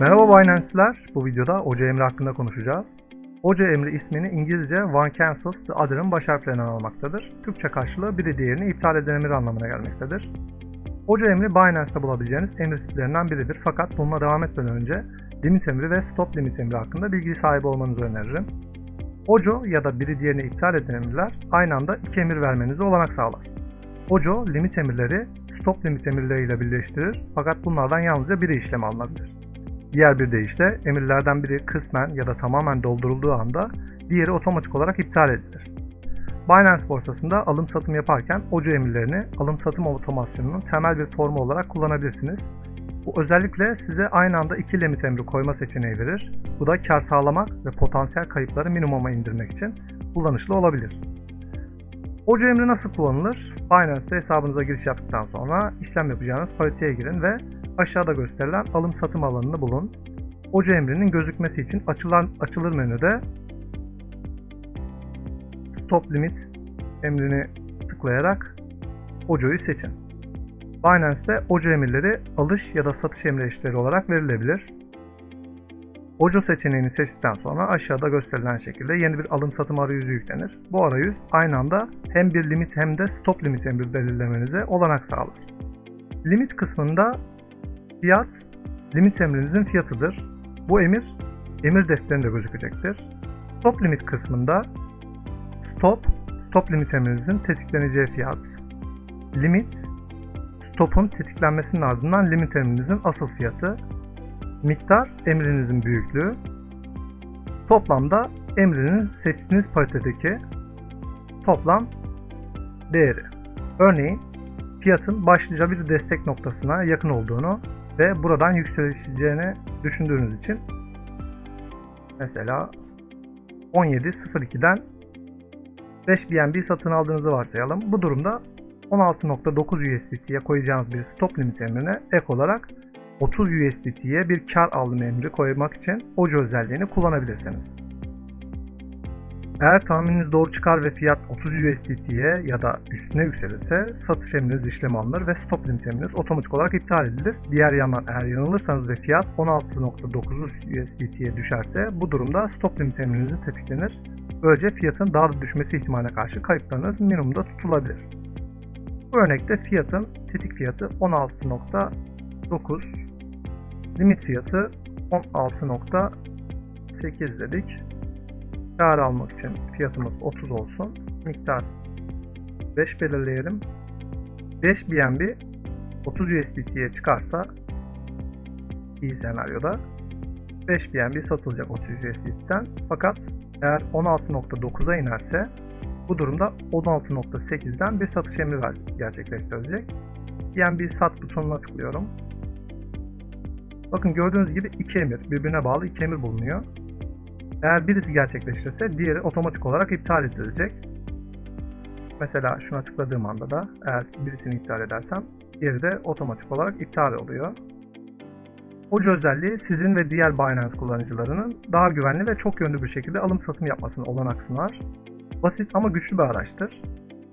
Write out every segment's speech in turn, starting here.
Merhaba Binance'ler. Bu videoda Oca Emri hakkında konuşacağız. Oca Emri ismini İngilizce One Cancels the Other'ın baş harflerinden almaktadır. Türkçe karşılığı biri diğerini iptal eden emir anlamına gelmektedir. Oca emri Binance'da bulabileceğiniz emir tiplerinden biridir fakat bununla devam etmeden önce limit emri ve stop limit emri hakkında bilgi sahibi olmanızı öneririm. Ojo ya da biri diğerini iptal eden emirler aynı anda iki emir vermenize olanak sağlar. Ojo limit emirleri stop limit emirleriyle birleştirir fakat bunlardan yalnızca biri işlem alınabilir. Diğer bir deyişle emirlerden biri kısmen ya da tamamen doldurulduğu anda diğeri otomatik olarak iptal edilir. Binance borsasında alım satım yaparken Ojo emirlerini alım satım otomasyonunun temel bir formu olarak kullanabilirsiniz. Bu özellikle size aynı anda iki limit emri koyma seçeneği verir. Bu da kar sağlamak ve potansiyel kayıpları minimuma indirmek için kullanışlı olabilir. Ojo emri nasıl kullanılır? Binance'de hesabınıza giriş yaptıktan sonra işlem yapacağınız pariteye girin ve aşağıda gösterilen alım satım alanını bulun. Ojo emrinin gözükmesi için açılan, açılır menüde Stop Limit emrini tıklayarak Ojo'yu seçin. Binance'de Ojo emirleri alış ya da satış emri eşitleri olarak verilebilir. Ojo seçeneğini seçtikten sonra aşağıda gösterilen şekilde yeni bir alım satım arayüzü yüklenir. Bu arayüz aynı anda hem bir limit hem de stop limit emri belirlemenize olanak sağlar. Limit kısmında fiyat limit emrinizin fiyatıdır. Bu emir emir defterinde gözükecektir. Stop limit kısmında stop stop limit emrinizin tetikleneceği fiyat. Limit stopun tetiklenmesinin ardından limit emrinizin asıl fiyatı. Miktar emrinizin büyüklüğü. Toplamda emrinin seçtiğiniz paritedeki toplam değeri. Örneğin fiyatın başlıca bir destek noktasına yakın olduğunu ve buradan yükseleceğini düşündüğünüz için mesela 17.02'den 5 BNB satın aldığınızı varsayalım. Bu durumda 16.9 USDT'ye koyacağınız bir stop limit emrine ek olarak 30 USDT'ye bir kar alım emri koymak için Ojo özelliğini kullanabilirsiniz. Eğer tahmininiz doğru çıkar ve fiyat 30 USDT'ye ya da üstüne yükselirse satış emriniz işlem alınır ve stop limit emriniz otomatik olarak iptal edilir. Diğer yandan eğer yanılırsanız ve fiyat 16.9 USDT'ye düşerse bu durumda stop limit emriniz tetiklenir. Böylece fiyatın daha da düşmesi ihtimaline karşı kayıplarınız minimumda tutulabilir. Bu örnekte fiyatın tetik fiyatı 16.9 limit fiyatı 16.8 dedik. Kar almak için fiyatımız 30 olsun. Miktar 5 belirleyelim. 5 BNB 30 USDT'ye çıkarsa iyi senaryoda 5 BNB satılacak 30 USDT'den. Fakat eğer 16.9'a inerse bu durumda 16.8'den bir satış emri gerçekleştirilecek. BNB sat butonuna tıklıyorum. Bakın gördüğünüz gibi iki emir, birbirine bağlı iki emir bulunuyor. Eğer birisi gerçekleşirse diğeri otomatik olarak iptal edilecek. Mesela şuna tıkladığım anda da eğer birisini iptal edersem diğeri de otomatik olarak iptal oluyor. Ojo özelliği sizin ve diğer Binance kullanıcılarının daha güvenli ve çok yönlü bir şekilde alım satım yapmasına olanak sunar. Basit ama güçlü bir araçtır.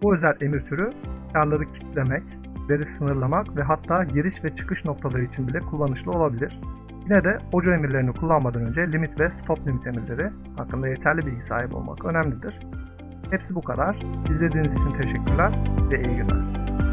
Bu özel emir türü karları kitlemek, veri sınırlamak ve hatta giriş ve çıkış noktaları için bile kullanışlı olabilir. Yine de Ojo emirlerini kullanmadan önce limit ve stop limit emirleri hakkında yeterli bilgi sahibi olmak önemlidir. Hepsi bu kadar. İzlediğiniz için teşekkürler ve iyi günler.